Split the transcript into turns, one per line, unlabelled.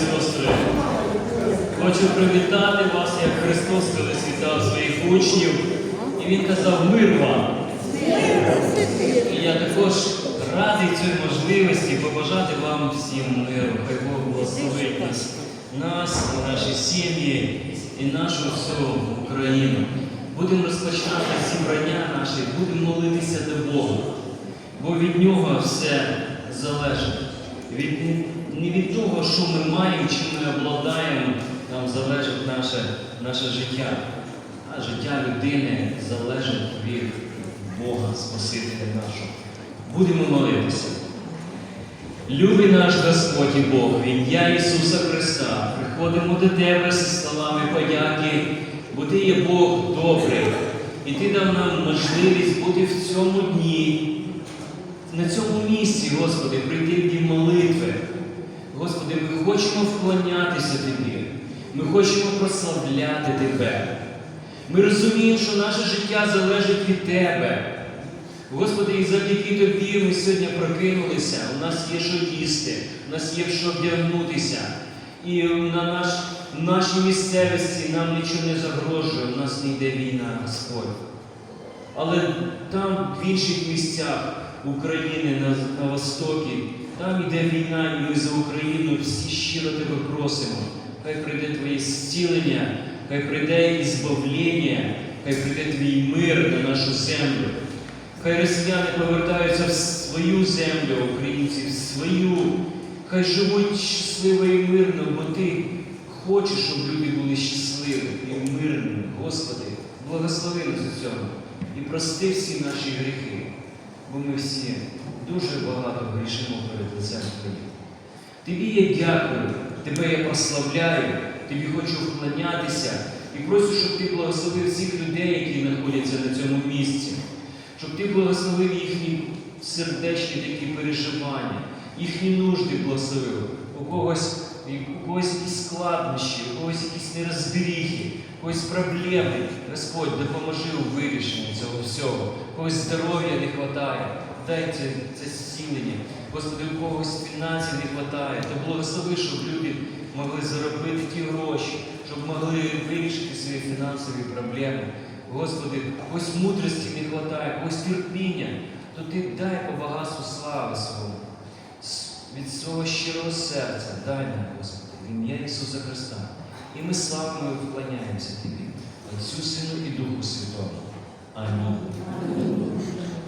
сестри. Хочу привітати вас, як Христос колись вітав своїх учнів. І Він казав мир вам. І я також радий цій можливості побажати вам всім миру. Хай Бог благословить нас, нас, наші сім'ї і нашу всю Україну. Будемо розпочинати зібрання наше, будемо молитися до Бога, бо від нього все залежить. Не від того, що ми маємо, чим ми обладаємо, там залежить наше, наше життя. А життя людини залежить від Бога, Спасителя нашого. Будемо молитися. Любий наш Господь і Бог, в ім'я Ісуса Христа, приходимо до Тебе зі словами подяки, бо Ти є Бог добрий, і Ти дав нам можливість бути в цьому дні, на цьому місці, Господи, прийти в дім молитви. Господи, ми хочемо вклонятися Тобі, ми хочемо прославляти Тебе. Ми розуміємо, що наше життя залежить від Тебе. Господи, і завдяки Тобі ми сьогодні прокинулися. У нас є що їсти, у нас є що вдягнутися. І на наш, нашій місцевості нам нічого не загрожує, у нас не йде війна, Господь. Але там, в інших місцях України, на, на Востокі, там йде війна, і ми за Україну всі щиро тебе просимо. Хай прийде Твоє зцілення, хай прийде ізбавлення, хай прийде Твій мир на нашу землю. Хай росіяни повертаються в свою землю, українці, в свою. Хай живуть щасливо і мирно, бо ти хочеш, щоб люди були щасливі і мирними. Господи, благослови нас у цьому і прости всі наші гріхи, бо ми всі дуже багато грішимо перед лицем Твоїм. Тобі я дякую, Тебе я прославляю, Тобі хочу вклонятися і прошу, щоб Ти благословив всіх людей, які знаходяться на цьому місці, щоб Ти благословив їхні сердечні такі переживання, їхні нужди благословив. У когось, у когось якісь складнощі, у когось якісь нерозберіхи, у когось проблеми. Господь, допоможи у вирішенні когось здоров'я не вистачає. Дай це, зцілення. Господи, у когось фінансів не вистачає. Та благослови, щоб люди могли заробити ті гроші, щоб могли вирішити свої фінансові проблеми. Господи, когось мудрості не вистачає, когось терпіння, то Ти дай по багатству слави свого. Від свого щирого серця дай нам, Господи, в ім'я Ісуса Христа. І ми славимо і вклоняємося Тобі, Отцю Сину і Духу Святому. Амінь.